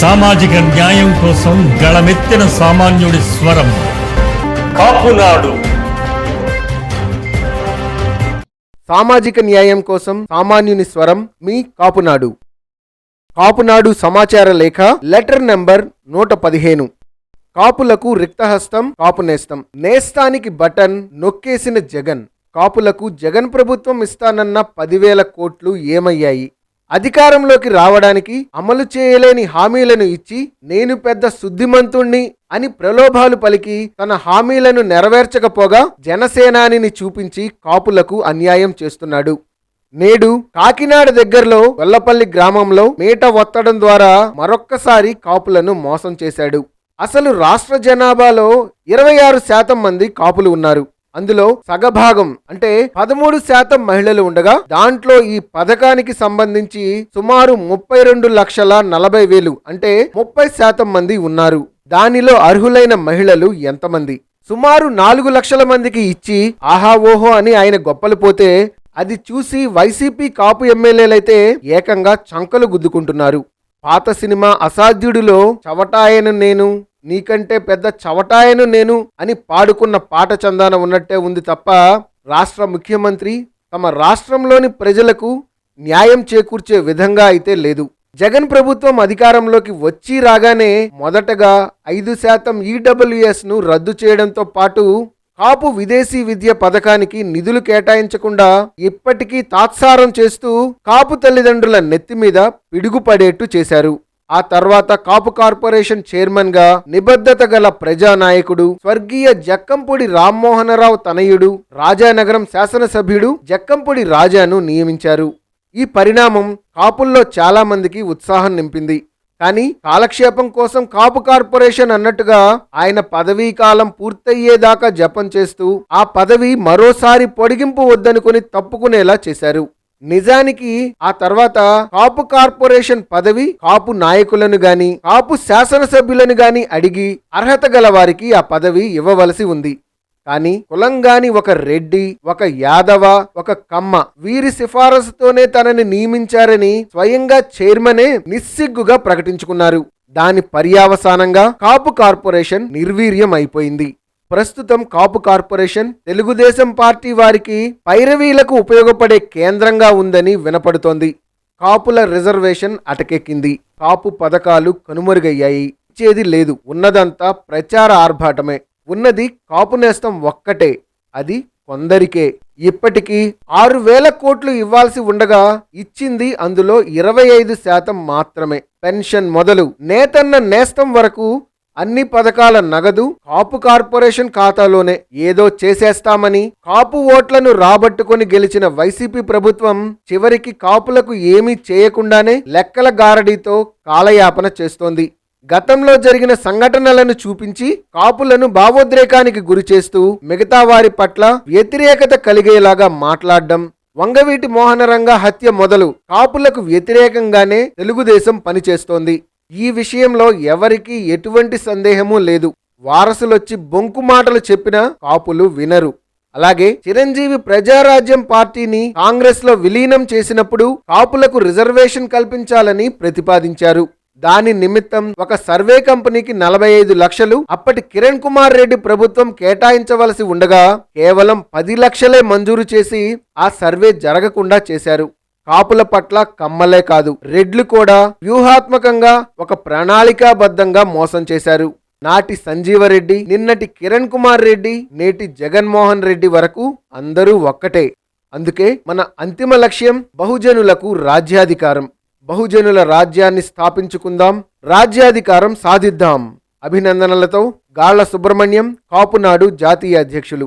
సామాజిక న్యాయం కోసం గళమెత్తిన సామాన్యుడి స్వరం. కాపునాడు సామాజిక న్యాయం కోసం సామాన్యుని స్వరం మీ కాపునాడు కాపునాడు సమాచార లేఖ లెటర్ నెంబర్ నూట పదిహేను. కాపులకు రిక్తహస్తం కాపు నేస్తం. నేస్తానికి బటన్ నొక్కేసిన జగన్. కాపులకు జగన్ ప్రభుత్వం ఇస్తానన్న పదివేల కోట్లు ఏమయ్యాయి? అధికారంలోకి రావడానికి అమలు చేయలేని హామీలను ఇచ్చి నేను పెద్ద శుద్ధిమంతుణ్ణి అని ప్రలోభాలు పలికి తన హామీలను నెరవేర్చకపోగా జనసేనానిని చూపించి కాపులకు అన్యాయం చేస్తున్నాడు. నేడు కాకినాడ దగ్గరలో వెల్లపల్లి గ్రామంలో మేట ఒత్తడం ద్వారా మరొక్కసారి కాపులను మోసం చేశాడు. అసలు రాష్ట్ర జనాభాలో ఇరవై ఆరు శాతం మంది కాపులు ఉన్నారు. అందులో సగభాగం అంటే పదమూడు శాతం మహిళలు ఉండగా దాంట్లో ఈ పథకానికి సంబంధించి సుమారు ముప్పై రెండు లక్షల నలభై వేలు అంటే ముప్పై శాతం మంది ఉన్నారు. దానిలో అర్హులైన మహిళలు ఎంతమంది? సుమారు నాలుగు లక్షల మందికి ఇచ్చి ఆహా ఓహో అని ఆయన గొప్పలు పోతే అది చూసి వైసీపీ కాపు ఎమ్మెల్యేలైతే ఏకంగా చంకలు గుద్దుకుంటున్నారు. పాత సినిమా అసాధ్యుడిలో చవటాయను నేను నీకంటే పెద్ద చవటాయను నేను అని పాడుకున్న పాట చందాన ఉన్నట్టే ఉంది తప్ప రాష్ట్ర ముఖ్యమంత్రి తమ రాష్ట్రంలోని ప్రజలకు న్యాయం చేకూర్చే విధంగా అయితే లేదు. జగన్ ప్రభుత్వం అధికారంలోకి వచ్చి రాగానే మొదటగా ఐదు శాతం ఈడబ్ల్యూఎస్ను రద్దు చేయడంతో పాటు కాపు విదేశీ విద్య పథకానికి నిధులు కేటాయించకుండా ఇప్పటికీ తాత్సారం చేస్తూ కాపు తల్లిదండ్రుల నెత్తి మీద పిడుగుపడేట్టు చేశారు. ఆ తర్వాత కాపు కార్పొరేషన్ చైర్మన్గా నిబద్ధత గల ప్రజానాయకుడు స్వర్గీయ జక్కంపూడి రామ్మోహనరావు తనయుడు రాజానగరం శాసనసభ్యుడు జక్కంపూడి రాజాను నియమించారు. ఈ పరిణామం కాపుల్లో చాలా మందికి ఉత్సాహం నింపింది. కానీ కాలక్షేపం కోసం కాపు కార్పొరేషన్ అన్నట్టుగా ఆయన పదవీ కాలం పూర్తయ్యేదాకా జపం చేస్తూ ఆ పదవి మరోసారి పొడిగింపు వద్దనుకుని తప్పుకునేలా చేశారు. నిజానికి ఆ తర్వాత కాపు కార్పొరేషన్ పదవి కాపు నాయకులను గాని కాపు శాసనసభ్యులను గాని అడిగి అర్హత గల వారికి ఆ పదవి ఇవ్వవలసి ఉంది. కానీ కులంగాని ఒక రెడ్డి ఒక యాదవ ఒక కమ్మ వీరి సిఫారసుతోనే తనని నియమించారని స్వయంగా చైర్మనే నిస్సిగ్గుగా ప్రకటించుకున్నారు. దాని పర్యావసానంగా కాపు కార్పొరేషన్ నిర్వీర్యం అయిపోయింది ప్రస్తుతం కాపు కార్పొరేషన్ తెలుగుదేశం పార్టీ వారికి పైరవీలకు ఉపయోగపడే కేంద్రంగా ఉందని వినపడుతోంది. కాపుల రిజర్వేషన్ అటకెక్కింది. కాపు పథకాలు కనుమరుగయ్యాయి. ఇచ్చేది లేదు. ఉన్నదంతా ప్రచార ఆర్భాటమే. ఉన్నది కాపు నేస్తం ఒక్కటే. అది కొందరికే. ఇప్పటికీ ఆరు వేల కోట్లు ఇవ్వాల్సి ఉండగా ఇచ్చింది అందులో ఇరవై ఐదు శాతం మాత్రమే. పెన్షన్ మొదలు. నేతన్న నేస్తం వరకు అన్ని పథకాల నగదు కాపు కార్పొరేషన్ ఖాతాలోనే ఏదో చేసేస్తామని కాపు ఓట్లను రాబట్టుకొని గెలిచిన వైసీపీ ప్రభుత్వం చివరికి కాపులకు ఏమీ చేయకుండానే లెక్కల గారడీతో కాలయాపన చేస్తోంది. గతంలో జరిగిన సంఘటనలను చూపించి కాపులను భావోద్రేకానికి గురి చేస్తూ మిగతా వారి పట్ల వ్యతిరేకత కలిగేలాగా మాట్లాడడం వంగవీటి మోహనరంగ హత్య మొదలు కాపులకు వ్యతిరేకంగానే తెలుగుదేశం పనిచేస్తోంది. ఈ విషయంలో ఎవరికీ ఎటువంటి సందేహమూ లేదు. వారసులొచ్చి బొంకు మాటలు చెప్పినా కాపులు వినరు. అలాగే చిరంజీవి ప్రజారాజ్యం పార్టీని కాంగ్రెస్లో విలీనం చేసినప్పుడు కాపులకు రిజర్వేషన్ కల్పించాలని ప్రతిపాదించారు. దాని నిమిత్తం ఒక సర్వే కంపెనీకి నలభై ఐదు లక్షలు అప్పటి కిరణ్ కుమార్ రెడ్డి ప్రభుత్వం కేటాయించవలసి ఉండగా కేవలం పది లక్షలే మంజూరు చేసి ఆ సర్వే జరగకుండా చేశారు. కాపుల పట్ల కమ్మలే కాదు. రెడ్లు కూడా వ్యూహాత్మకంగా ఒక ప్రణాళికాబద్ధంగా మోసం చేశారు. నాటి సంజీవరెడ్డి నిన్నటి కిరణ్ కుమార్ రెడ్డి నేటి జగన్మోహన్ రెడ్డి వరకు అందరూ ఒక్కటే. అందుకే మన అంతిమ లక్ష్యం బహుజనులకు రాజ్యాధికారం. బహుజనుల రాజ్యాన్ని స్థాపించుకుందాం రాజ్యాధికారం సాధిద్దాం. అభినందనలతో గాళ్ళ సుబ్రహ్మణ్యం కాపునాడు జాతీయ అధ్యక్షులు.